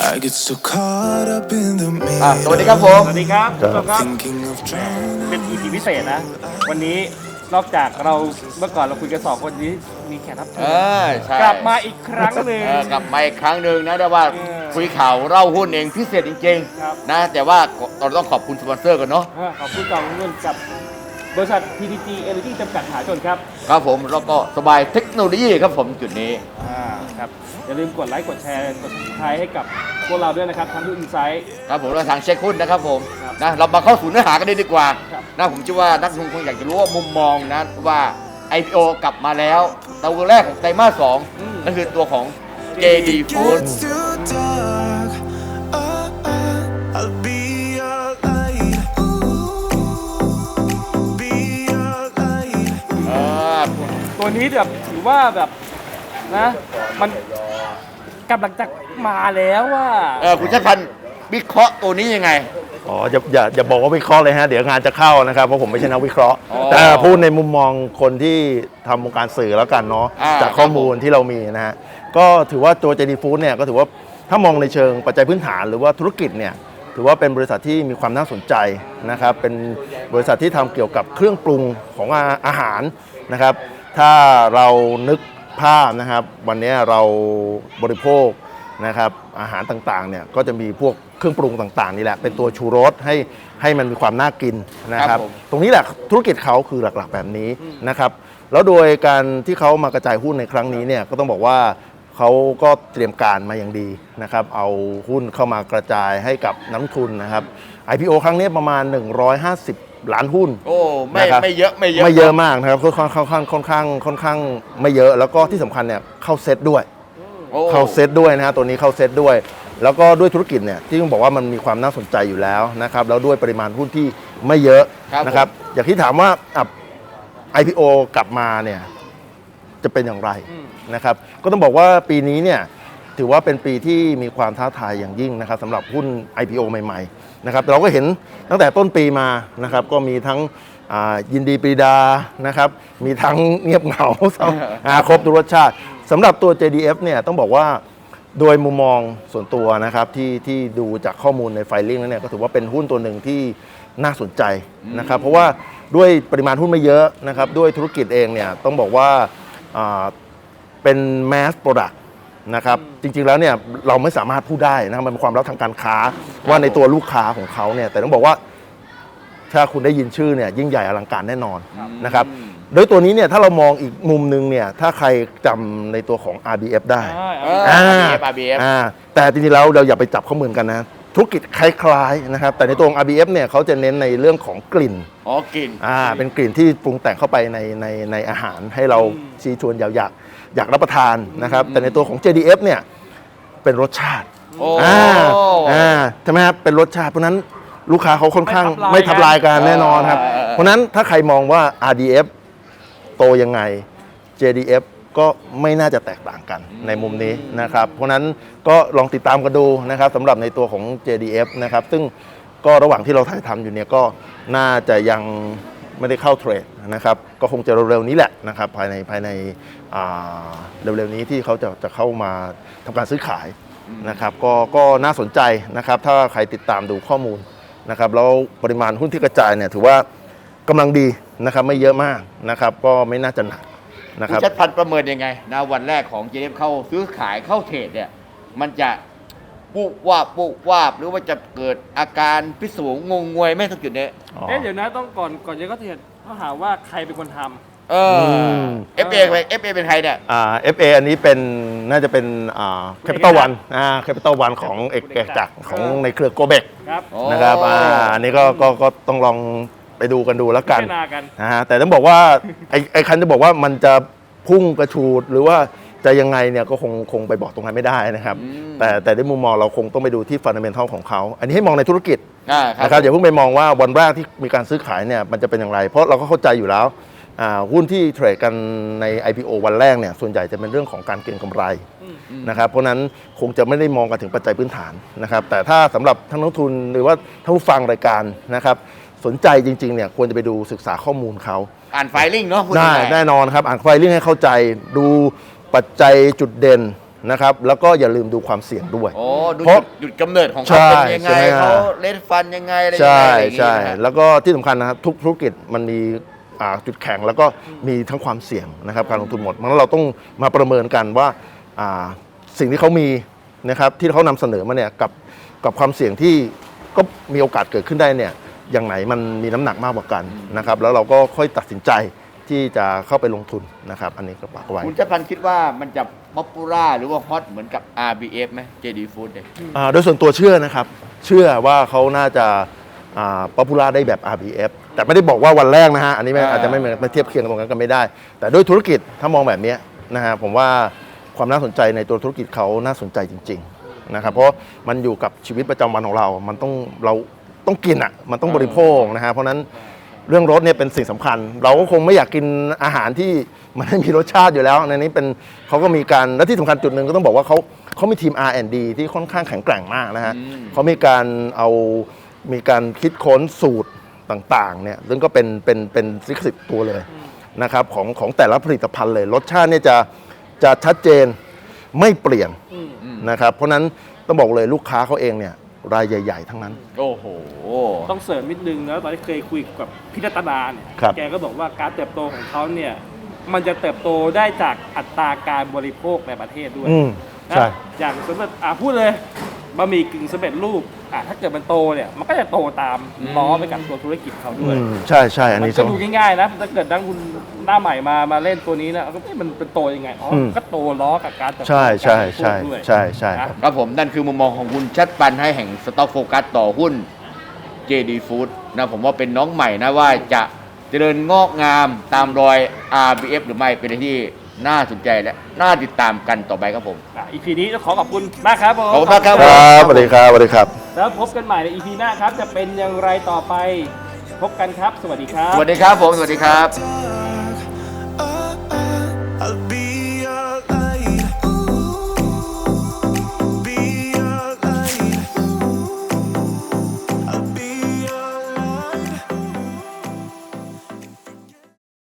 I get so caught up in the อะสวัสดีครับผม สวัสดีครับทุกคนครับ thinking of drowning. เป็น EP พิเศษนะ วันนี้นอกจากเราเมื่อก่อนเราคุยกันสองคนนี้มีแขกรับเชิเอญอใช่กลับมาอีกครั้งหนึ่ง เออกลับมาอีกครั้งหนึ่งนะแต่ว่าเออคุยข่าวเล่าหุ้นเองพิเศษจริงครับ ๆนะแต่ว่าเราต้องขอบคุณสปอนเซอร์กันเนาะ เออขอบคุณกองเงินกับ บริษัท PTG Energy จำกัดมหาชนครับ ครับผมแล้วก็สบายเทคโนโลยีครับผมจุดนี้ อ่าครับ อย่าลืมกดไลค์ กดแชร์ กด subscribe ให้กับพวกเราด้วยนะครับทั้งทุกอินไซต์ ครับผมเราทางเช็คหุ้นนะครับผมครับนะเรามาเข้าสู่เนื้อหากันเลยดีกว่าครับ นะผมเชื่อว่านักลงทุนคงอยากจะรู้ว่ามุมมองนะว่า IPO กลับมาแล้วตัวแรกของไตรมาสสองนั่นคือตัวของ JD Food Gets too นี้แบบถือว่าแบบนะ มันกำลังจะมาแล้วว่า เออคุณชัดพันธ์วิเคราะห์ตัวนี้ยังไง อ๋ออย่าอย่าอย่าบอกว่าวิเคราะห์เลยฮะ เดี๋ยวงานจะเข้านะครับ เพราะผมไม่ใช่นักวิเคราะห์ อ๋อแต่พูดในมุมมองคนที่ทำวงการสื่อแล้วกันเนาะอ่า จากข้อมูลที่เรามีนะฮะ ก็ถือว่าตัว JD Food เนี่ยก็ถือว่าถ้ามองในเชิงปัจจัยพื้นฐานหรือว่าธุรกิจเนี่ยถือว่าเป็นบริษัทที่มีความน่าสนใจนะครับเป็นบริษัทที่ทำเกี่ยวกับเครื่องปรุงของอาอาหารนะครับ ถ้าเรานึกภาพนะครับ วันนี้เราบริโภคนะครับอาหารต่างๆเนี่ยก็จะมีพวกเครื่องปรุงต่างๆนี่แหละเป็นตัวชูรสให้ให้มันมีความน่ากินนะคครัรับบผม ตรงนี้แหละธุรกิจเขาคือหลักๆแบบนี้นะครับ แล้วโดยการที่เขามากระจายหุ้นในครั้งนี้เนี่ยก็ต้องบอกว่าเขาก็เตรียมการมาอย่างดีนะครับ เอาหุ้นเข้ามากระจายให้กับนักลงทุนนะครับ IPO ครั้งนี้ประมาณ 150 ล้านหุ้น โอ้ไม่นะครับ ไม่เยอะไม่เยอะไม่เยอะมากนะครับค่อนข้างค่อนข้างค่อนข้างค่อนข้างไม่เยอะแล้วก็ที่สำคัญเนี่ยเข้าเซตด้วย โอ้ เข้าเซตด้วยนะฮะตัวนี้เข้าเซตด้วย แล้วก็ด้วยธุรกิจเนี่ยที่ต้องบอกว่ามันมีความน่าสนใจอยู่แล้วนะครับแล้วด้วยปริมาณหุ้นที่ไม่เยอะครับนะครับอย่างที่ถามว่าอะ IPO กลับมาเนี่ยจะเป็นอย่างไรอืม นะครับ ก็ต้องบอกว่าปีนี้เนี่ย ถือว่าเป็นปีที่มีความท้าทายอย่างยิ่งนะครับสำหรับหุ้น IPO ใหม่ๆนะครับเราก็เห็นตั้งแต่ต้นปีมานะครับก็มีทั้งยินดีปรีดานะครับมีทั้งเงียบเหงาาครบทุกรสชาติสำหรับตัว JDF เนี่ยต้องบอกว่าโดยมุมมองส่วนตัวนะครับที่ที่ดูจากข้อมูลในไฟลิ่งแล้วเนี่ยก็ถือว่าเป็นหุ้นตัวหนึ่งที่น่าสนใจนะครับเพราะว่าด้วยปริมาณหุ้นไม่เยอะนะครับด้วยธุรกิจเองเนี่ยต้องบอกว่าเป็น mass product นะครับจริงๆแล้วเนี่ยเราไม่สามารถพูดได้นะครับมันเป็นความลับทางการค้าว่าในตัวลูกค้าของเขาเนี่ยแต่ต้องบอกว่าถ้าคุณได้ยินชื่อเนี่ยยิ่งใหญ่อลังการแน่นอนนะครับโดยตัวนี้เนี่ยถ้าเรามองอีกมุมหนึงเนี่ยถ้าใครจำในตัวของ RBF ได้ อ่าเอออ่า RBF RBF อ่าแต่จริงๆแล้วเราอย่าไปจับข้อมูลกันนะ ธุรกิจคล้ายๆนะครับ แต่ในตัวของ RBF เนี่ยเขาจะเน้นในเรื่องของกลิ่นอ๋อกินอ่าเป็นกลิ่นที่ปรุงแต่งเข้าไปในในในอาหารให้เราชี้ชวนอยากอยาก อยากรับประทานนะครับ แต่ในตัวของ JDF เนี่ยเป็นรสชาติโอ้ อ่าอ่าใช่ไหมครับเป็นรสชาติ เพราะฉะนั้นลูกค้าเขาค่อนข้างไม่ไม่ทัทับบลาลายยกักันนแน่นอนครับ เออเออเออ เพราะฉะนั้นถ้าใครมองว่า RDF โตยังไง JDF ก็ไม่น่าจะแตกต่างกันในมุมนี้นะครับ เพราะฉะนั้นก็ลองติดตามกันดูนะครับสำหรับในตัวของ JDF นะครับ ซึ่งก็ระหว่างที่เราถ่ายทำอยู่เนี่ยก็น่าจะยัง ไม่ได้เข้าเทรดนะครับก็คงจะเร็วๆนี้แหละนะครับภายในภายในเร็วๆนี้ที่เขาจะจะเข้ามาทำการซื้อขายนะครับก็ก็น่าสนใจนะครับถ้าใครติดตามดูข้อมูลนะครับแล้วปริมาณหุ้นที่กระจายเนี่ยถือว่ากำลังดีนะครับไม่เยอะมากนะครับก็ไม่น่าจะหนักนะครับชัดพันประเมินยังไงนะวันแรกของ JF เข้าซื้อขายเข้าเทรดเนี่ยมันจะ ปุวาบปุวาบหรือว่าจะเกิดอาการพิสูงงงงวยไหม่ทั้งจุดเนี้ยเอ๊ะเดี๋ยวนะต้องก่อนก่อนจะก็เทียนต้องหาว่าใครเป็นคนทำ เออม FA ไป FA เป็นใครเนี่ย อ่า FA อันนี้เป็นน่าจะเป็นอ่า Capital One อ่า Capital One ของเอกเอกจักรของในเครือโกเบกครับโอ้นะครับอ่าอันนี้ก็ก็ก็ต้องลองไปดูกันดูแล้วกันพิจารณากัน นะฮะแต่ต้องบอกว่าไอ้ไอ้คันจะบอกว่ามันจะพุ่งกระชูดหรือว่า จะยังไงเนี่ยก็คงคงไปบอกตรงนั้นไม่ได้นะครับแต่แต่ในมุมมองเราคงต้องไปดูที่ฟันเดเมนทัลของเขา อันนี้ให้มองในธุรกิจอ่าคนะครัรับบอย่าเพิ่งไปมองว่าวันแรกที่มีการซื้อขายเนี่ยมันจะเป็นอย่างไร เพราะเราก็เข้าใจอยู่แล้วอ่าหุ้นที่เทรดกันใน IPO วันแรกเนี่ยส่วนใหญ่จะเป็นเรื่องของการเก็งกำไรนะครับเพราะฉะนั้นคงจะไม่ได้มองกันถึงปัจจัยพื้นฐานนะครับแต่ถ้าสำหรับท่านนักลงทุนหรือว่าท่านผู้ฟังรายการนะครับสนใจจริงๆเนี่ยควรจะไปดูศึกษาข้อมูลเขา อ่านไฟลิ่งเนาะพูดได้ง่ายๆ แน่นอนครับ อ่านไฟลิ่งให้เข้าใจดู ปัจจัยจุดเด่นนะครับ แล้วก็อย่าลืมดูความเสี่ยงด้วย โอ้ดูเพราะจุดจุดกำเนิดของใช่เขาเป็นยังไงใช่ไหมฮะ เขาเลดฟันยังไงอะไรยังใช่ไงอะไรอย่างงี้ใช่นะฮะ แล้วก็ที่สำคัญนะครับทุกธุรกิจมันมีอ่าจุดแข็งแล้วก็มีทั้งความเสี่ยงนะครับการลงทุนหมดมันเราต้องมาประเมินกันว่าอ่าสิ่งที่เขามีนะครับที่เขานำเสนอมาเนี่ยกับกับความเสี่ยงที่ก็มีโอกาสเกิดขึ้นได้เนี่ยอย่างไหนมันมีน้ำหนักมากกว่ากันนะครับแล้วเราก็ค่อยตัดสินใจ ที่จะเข้าไปลงทุนนะครับ อันนี้ก็ฝากไว้คุณเจ้าพันธุ์คิดว่ามันจะป๊อปปูล่าหรือว่าฮอตเหมือนกับ RBF ไหม JD Food เนี่ยอ่าโดยส่วนตัวเชื่อนะครับ เชื่อว่าเขาน่าจะป๊อปปูล่าได้แบบ RBF แต่ไม่ได้บอกว่าวันแรกนะฮะ อันนี้ไม่อ่าอาจจะไม่เหมือนไม่เทียบเคียงตรงนั้นกันไม่ได้ แต่ด้วยธุรกิจถ้ามองแบบเนี้ยนะฮะผมว่าความน่าสนใจในตัวธุรกิจเขาน่าสนใจจริง ๆ นะครับ เพราะมันอยู่กับชีวิตประจำวันของเรา มันต้องเราต้องกินอะ มันต้องบริโภคนะฮะ เพราะฉะนั้น เรื่องรสเนี่ยเป็นสิ่งสำคัญ เราก็คงไม่อยากกินอาหารที่มันไม่มีรสชาติอยู่แล้วในนี้เป็นเขาก็มีการและที่สำคัญจุดหนึ่งก็ต้องบอกว่าเขาเขามีทีม R&D ที่ค่อนข้างแข็งแกร่งมากนะฮะอืมเขามีการเอามีการคิดค้นสูตรต่างๆเนี่ยซึ่งก็เป็นเป็นเป็นลิขสิทธิ์ตัวเลยนะครับของของแต่ละผลิตภัณฑ์เลย รสชาติเนี่ยจะจะชัดเจนไม่เปลี่ยนอืมนะครับเพราะฉะนั้นต้องบอกเลยลูกค้าเขาเองเนี่ย รายใหญ่ ๆ ทั้งนั้น โอ้โห ต้องเสริมนิดนึงนะตอนที่เคยคุยกับพี่รัตนาเนี่ยครับ แกก็บอกว่าการเติบโตของเขาเนี่ยมันจะเติบโตได้จากอัตราการบริโภคในประเทศด้วยอืมนะใช่ อย่างสมมติอะพูดเลย บะหมี่กึ่งสำเร็จรูปอะถ้าเกิดมันโตเนี่ยมันก็จะโตตามอืมล้อไปกับตัวธุรกิจเขาด้อืวยมใช่ใช่อันมันนี้ก็ดูง่ายๆนะถ้าเกิดดังคุณหน้าใหม่มามาเล่นตัวนี้นะก็เอ๊ะมันเป็นโตยังไงอ๋ออม ก็โตล้อกับการเติบโตใช่ใช่ใช่การบริโภคด้วย ใช่ใช่นะครับผมนั่นคือมุมมองของคุณชัดปันให้แห่งสต็อกโฟกัสต่อหุ้น JD Food นะผมว่าเป็นน้องใหม่นะว่าจะเจริญงอกงามตามรอย RBF หรือไม่เป็นอะไรที่ น่าสนใจและน่าติดตามกันต่อไปครับผม อะ EP นี้ต้องขอขอบคุณมากครับผมขอบคุณมากครับ ครับสวัสดีครับสวัสดีครับ แล้วพบกันใหม่ใน EP หน้าครับ จะเป็นอย่างไรต่อไป พบกันครับ สวัสดีครับ สวัสดีครับผม สวัสดีครับ time